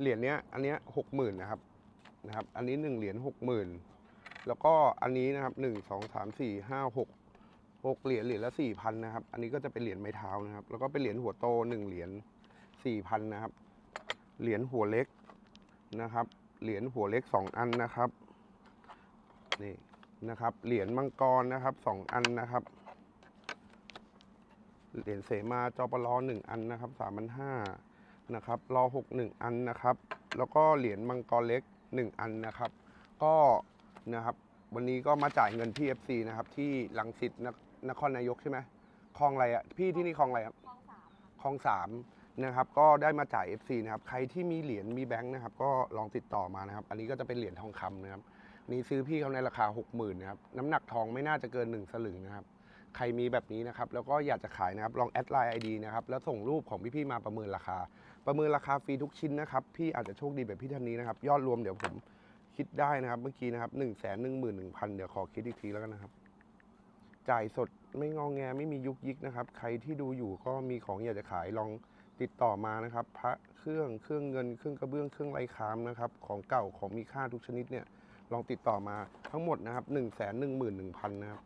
เหรียญเนี้ยอันเนี้ยหกหมื่นนะครับนะครับ อันนี้หนึ่งเหรียญหกหมื่นแล้วก็อันนี้นะครับหนึ่งสองสามสี่ห้าหกหกเหรียญเหรียญละสี่พันนะครับ อันนี้ก็จะเป็นเหรียญไม้เท้านะครับ แล้วก็เป็นเหรียญหัวโตหนึ่งเหรียญสี่พันนะครับ เหรียญหัวเล็กนะครับ เหรียญหัวเล็กสองอันนะครับนี่นะครับ เหรียญมังกรนะครับสองอันนะครับ เหรียญเสมาจอปลอหนึ่งอันนะครับสามพันห้า นะครับรอหกหนึ่งอันนะครับ แล้วก็เหรียญมังกรเล็กหนึ่งอันนะครับ ก็นะครับวันนี้ก็มาจ่ายเงินที่ FC นะครับที่ลังสิตนนครนายกใช่ไหมคลองอะไรอะพี่ที่นี่คลองอะไรครับคลองสามค่ะคลองสามนะครับก็ได้มาจ่าย FC นะครับใครที่มีเหรียญมีแบงค์นะครับก็ลองติดต่อมานะครับ อันนี้ก็จะเป็นเหรียญทองคำนะครับนี่ซื้อพี่เขาในราคา 60,000นะครับน้ำหนักทองไม่น่าจะเกิน 1 สลึงนะครับ ใครมีแบบนี้นะครับ แล้วก็อยากจะขายนะครับ ลองแอดไลน์ไอดีนะครับ แล้วส่งรูปของพี่ๆมาประเมินราคา ประเมินราคาฟรีทุกชิ้นนะครับ พี่อาจจะโชคดีแบบพี่ท่านนี้นะครับ ยอดรวมเดี๋ยวผมคิดได้นะครับ เมื่อกี้นะครับหนึ่งแสนหนึ่งหมื่นหนึ่งพันเดี๋ยวขอคิดอีกทีแล้วกันนะครับ จ่ายสดไม่งองแงไม่มียุกยิกนะครับ ใครที่ดูอยู่ก็มีของอยากจะขายลองติดต่อมานะครับ พระเครื่องเครื่องเงินเครื่องกระเบื้องเครื่องไร้คามนะครับ ของเก่าของมีค่าทุกชนิดเนี่ย ลองติดต่อมาทั้งหมดนะครับหนึ่งแสนหนึ่งหมื่นหนึ่งพันนะครับ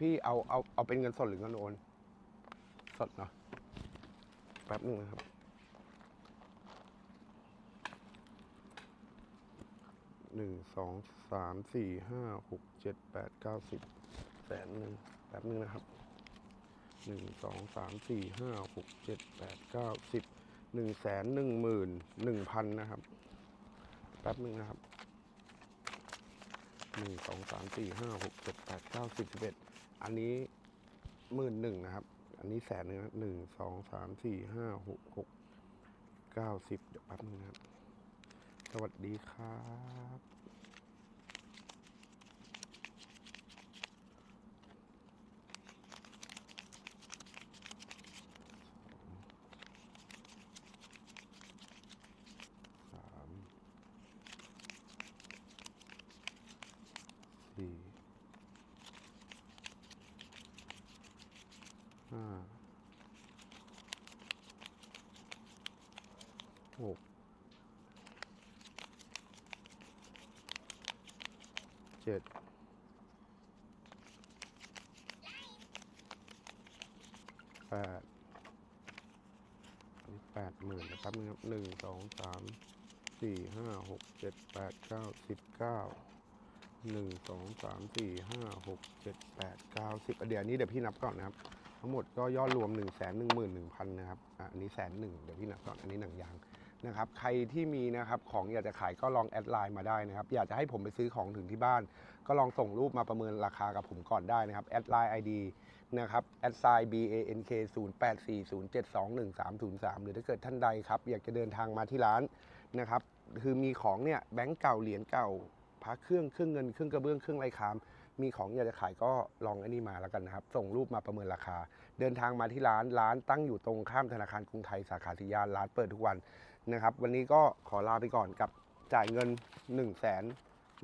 พี่เอาเอาเอาเป็นเงินสดหรือเงินโอน สดเนาะแป๊บหนึ่งนะครับ หนึ่งสองสามสี่ห้าหกเจ็ดแปดเก้าสิบแสนหนึ่งแป๊บหนึ่งนะครับหนึ่งสองสามสี่ห้าหกเจ็ดแปดเก้าสิบหนึ่งแสนหนึ่งหมื่นหนึ่งพันนะครับ แป๊บหนึ่งนะครับ หนึ่งสองสามสี่ห้าหกเจ็ดแปดเก้าสิบสิบเอ็ดอันนี้หมื่นหนึ่งนะครับ อันนี้แสนหนึ่งนะหนึ่งสองสามสี่ห้าหกหกเก้าสิบเดี๋ยวแป๊บนึงนะครับ สวัสดีครับ ห้าหกเจ็ดแปดอันนี้แปดหมื่นนะครับนะครับหนึ่งสองสามสี่ห้าหกเจ็ดแปดเก้าสิบเก้าหนึ่งสองสามสี่ห้าหกเจ็ดแปดเก้าสิบเดี๋ยวนี้เดี๋ยวพี่นับก่อนนะครับ ทั้งหมดก็ยอดรวม1นึ่งแสนหนึ่งหมื่นหนึ่งพันนะครับอะอันนี้แสนหนึ่งเดี๋ยวพี่นับก่อนอันนี้หนังยางนะครับใครที่มีนะครับของอยากจะขายก็ลองแอดไลน์มาได้นะครับอยากจะให้ผมไปซื้อของถึงที่บ้าน ก็ลองส่งรูปมาประเมินราคากับผมก่อนได้นะครับแอดไลน์ ID นะครับแอดไซน์ B A N K 0 8 4 0 7 2 1 3 0 3 หรือถ้าเกิดท่านใดครับอยากจะเดินทางมาที่ร้านนะครับคือมีของเนี่ยแบงก์เก่าเหรียญเก่าพระเครื่องเครื่องเงินเครื่องกระเบื้องเครื่องไรคาม มีของอยากจะขายก็ลองไอันนี้มาแล้วกันนะครับ ส่งรูปมาประเมินราคา เดินทางมาที่ร้านร้านตั้งอยู่ตรงข้ามธนาคารกรุงไทยสาขาสิยานร้านเปิดทุกวันนะครับ วันนี้ก็ขอลาไปก่อนกับจ่ายเงิน 1 1 1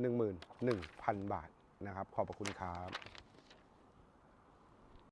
0 0 0 บาทนะครับ ขอบพระคุณครับ